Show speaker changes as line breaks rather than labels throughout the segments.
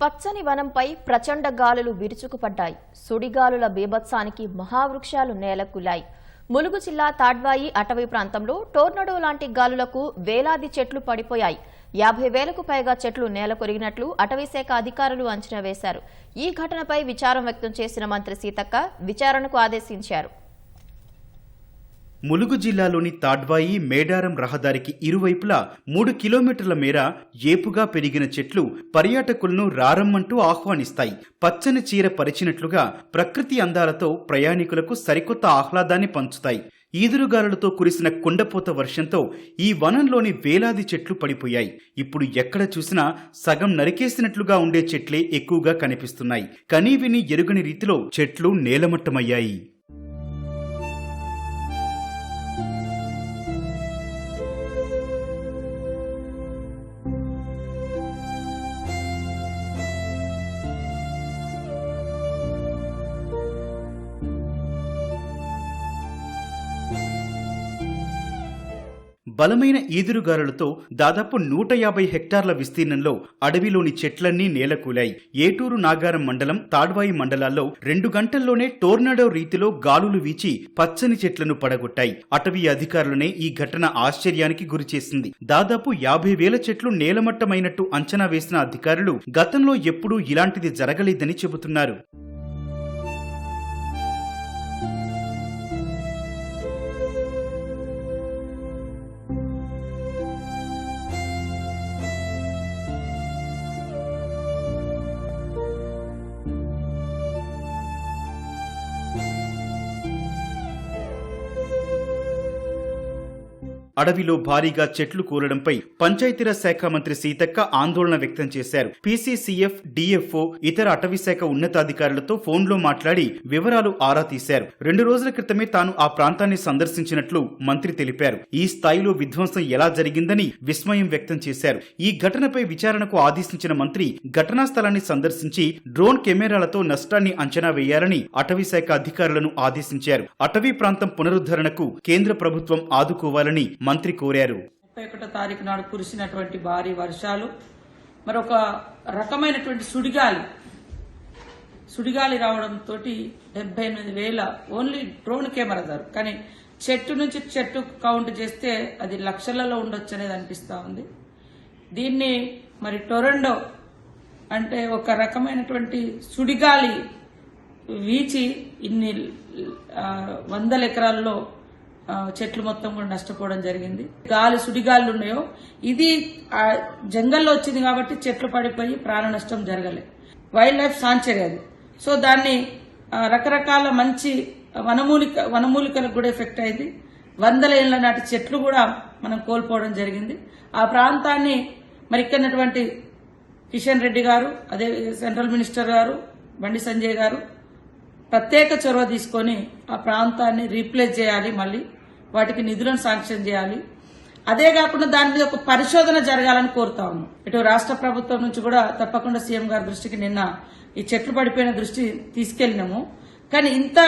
పచ్చని వనంపై ప్రచండ గాలులు విరుచుకుపడ్డాయి. సుడిగాలుల బీభత్సానికి మహావృక్షాలు నేలకులాయి. ములుగు జిల్లా తాడ్వాయి అటవీ ప్రాంతంలో టోర్నడో లాంటి గాలులకు వేలాది చెట్లు పడిపోయాయి. యాభై వేలకు పైగా చెట్లు నేల కొరిగినట్లు అటవీశాఖ అధికారులు అంచనా వేశారు. ఈ ఘటనపై విచారం వ్యక్తం చేసిన మంత్రి సీతక్క విచారణకు ఆదేశించారు.
ములుగు జిల్లాలోని తాడ్వాయి మేడారం రహదారికి ఇరువైపులా మూడు కిలోమీటర్ల మేర ఏపుగా పెరిగిన చెట్లు పర్యాటకులను రారమ్మంటూ ఆహ్వానిస్తాయి. పచ్చని చీర పరిచినట్లుగా ప్రకృతి అందాలతో ప్రయాణికులకు సరికొత్త ఆహ్లాదాన్ని పంచుతాయి. ఈదురుగాలులతో కురిసిన కుండపోత వర్షంతో ఈ వనంలోని వేలాది చెట్లు పడిపోయాయి. ఇప్పుడు ఎక్కడ చూసినా సగం నరికేసినట్లుగా ఉండే చెట్లే ఎక్కువగా కనిపిస్తున్నాయి. కనీవిని ఎరుగని రీతిలో చెట్లు నేలమట్టమయ్యాయి. బలమైన ఈదురుగాలులతో దాదాపు నూట యాభై హెక్టార్ల విస్తీర్ణంలో అడవిలోని చెట్లన్నీ నేలకూలాయి. ఏటూరు నాగారం మండలం తాడ్వాయి మండలాల్లో రెండు గంటల్లోనే టోర్నడో రీతిలో గాలులు వీచి పచ్చని చెట్లను పడగొట్టాయి. అటవీ అధికారులనే ఈ ఘటన ఆశ్చర్యానికి గురిచేసింది. దాదాపు యాభై వేల చెట్లు నేలమట్టమైనట్టు అంచనా వేసిన అధికారులు గతంలో ఎప్పుడూ ఇలాంటిది జరగలేదని చెబుతున్నారు. అడవిలో భారీగా చెట్లు కూలడంపై పంచాయతీరాజ్ శాఖ మంత్రి సీతక్క ఆందోళన వ్యక్తం చేశారు. పీసీసీఎఫ్ డిఎఫ్ఓ ఇతర అటవీ శాఖ ఉన్నతాధికారులతో ఫోన్లో మాట్లాడి వివరాలు ఆరా తీశారు. రెండు రోజుల క్రితమే తాను ఆ ప్రాంతాన్ని సందర్శించినట్లు మంత్రి తెలిపారు. ఈ స్థాయిలో విధ్వంసం ఎలా జరిగిందని విస్మయం వ్యక్తం చేశారు. ఈ ఘటనపై విచారణకు ఆదేశించిన మంత్రి ఘటనా స్థలాన్ని సందర్శించి డ్రోన్ కెమెరాలతో నష్టాన్ని అంచనా వేయాలని అటవీ శాఖ అధికారులను ఆదేశించారు. అటవీ ప్రాంతం పునరుద్ధరణకు కేంద్ర ప్రభుత్వం ఆదుకోవాలని మంత్రి కోరారు.
ముప్పై ఒకటో తారీఖు నాడు కురిసినటువంటి భారీ వర్షాలు మరొక రకమైనటువంటి సుడిగాలి. సుడిగాలి రావడంతో డెబ్బై ఎనిమిది వేల ఓన్లీ డ్రోన్ కెమెరా ధర కానీ చెట్టు నుంచి చెట్టు కౌంట్ చేస్తే అది లక్షలలో ఉండొచ్చు అనేది అనిపిస్తా ఉంది. దీన్ని మరి టొరండో అంటే ఒక రకమైనటువంటి సుడిగాలి వీచి ఇన్ని వందల ఎకరాల్లో చెట్లు మొత్తం కూడా నష్టపోవడం జరిగింది. గాలి సుడిగాలు ఉన్నాయో ఇది ఆ, జంగల్లో వచ్చింది కాబట్టి చెట్లు పడిపోయి ప్రాణ నష్టం జరగలే. వైల్డ్ లైఫ్ సాంచరీ అది. సో దాన్ని రకరకాల మంచి వనమూలిక వనమూలికలకు కూడా ఎఫెక్ట్ అయింది. వందల ఏళ్ళ నాటి చెట్లు కూడా మనం కోల్పోవడం జరిగింది. ఆ ప్రాంతాన్ని మరి కిషన్ రెడ్డి గారు అదే సెంట్రల్ మినిస్టర్ గారు బండి సంజయ్ గారు ప్రత్యేక చొరవ తీసుకొని ఆ ప్రాంతాన్ని రీప్లేస్ చేయాలి మళ్ళీ వాటికి నిధులను శాంక్షన్ చేయాలి. అదే కాకుండా దాని మీద ఒక పరిశోధన జరగాలని కోరుతా ఉన్నాం. ఇటు రాష్ట్ర ప్రభుత్వం నుంచి కూడా తప్పకుండా సీఎం గారి దృష్టికి నిన్న ఈ చెట్లు పడిపోయిన దృష్టి తీసుకెళ్ళినాము కానీ ఇంత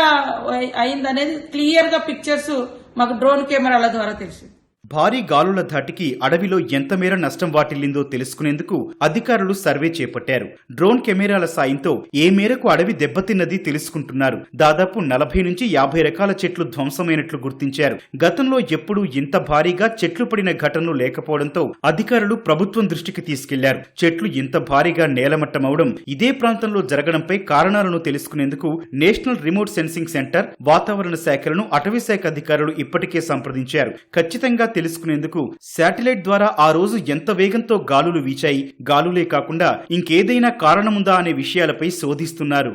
అయిందనేది క్లియర్గా పిక్చర్స్ మాకు డ్రోన్ కెమెరాల ద్వారా తెలిసింది.
భారీ గాలుల ధాటికి అడవిలో ఎంత మేర నష్టం వాటిల్లిందో తెలుసుకునేందుకు అధికారులు సర్వే చేపట్టారు. డ్రోన్ కెమెరాల సాయంతో ఏ మేరకు అడవి దెబ్బతిన్నది తెలుసుకుంటున్నారు. దాదాపు నలభై నుంచి యాభై రకాల చెట్లు ధ్వంసమైనట్లు గుర్తించారు. గతంలో ఎప్పుడూ ఇంత భారీగా చెట్లు పడిన ఘటనలు లేకపోవడంతో అధికారులు ప్రభుత్వం దృష్టికి తీసుకెళ్ళారు. చెట్లు ఇంత భారీగా నేలమట్టమవడం ఇదే ప్రాంతంలో జరగడంపై కారణాలను తెలుసుకునేందుకు నేషనల్ రిమోట్ సెన్సింగ్ సెంటర్ వాతావరణ శాఖలను అటవీ శాఖ అధికారులు ఇప్పటికే సంప్రదించారు. ఖచ్చితంగా తెలుసుకునేందుకు శాటిలైట్ ద్వారా ఆ రోజు ఎంత వేగంతో గాలులు వీచాయి. గాలులే కాకుండా ఇంకేదైనా కారణముందా అనే విషయాలపై శోధిస్తున్నారు.